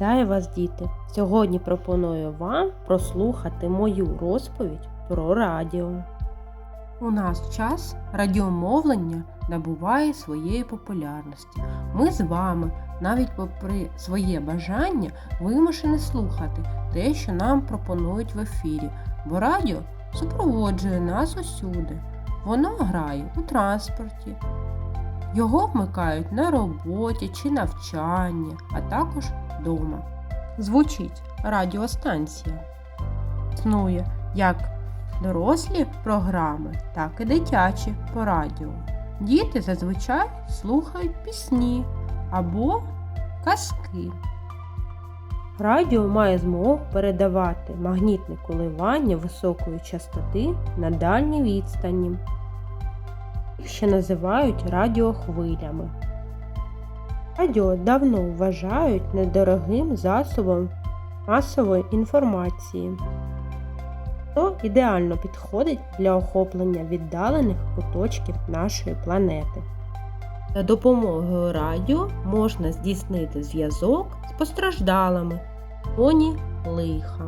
Вітаю вас, діти! Сьогодні пропоную вам прослухати мою розповідь про радіо. У нас час радіомовлення набуває своєї популярності. Ми з вами, навіть попри своє бажання, вимушені слухати те, що нам пропонують в ефірі, бо радіо супроводжує нас усюди. Воно грає у транспорті, його вмикають на роботі чи навчанні, а також вдома. Звучить радіостанція. Існує як дорослі програми, так і дитячі по радіо. Діти зазвичай слухають пісні або казки. Радіо має змогу передавати магнітне коливання високої частоти на дальній відстані їх ще називають радіохвилями. Радіо давно вважають недорогим засобом масової інформації, то ідеально підходить для охоплення віддалених куточків нашої планети. За допомогою радіо можна здійснити зв'язок з постраждалими фоні лиха.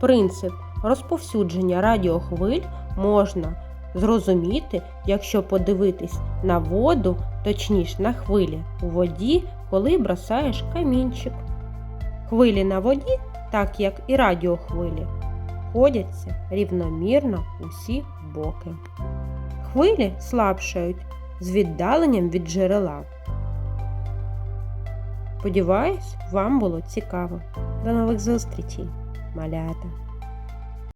Принцип розповсюдження радіохвиль можна зрозуміти, якщо подивитись на воду, точніше на хвилі у воді, коли бросаєш камінчик. Хвилі на воді, так як і радіохвилі, ходяться рівномірно усі боки. Хвилі слабшають з віддаленням від джерела. Сподіваюсь, вам було цікаво. До нових зустрічей, малята!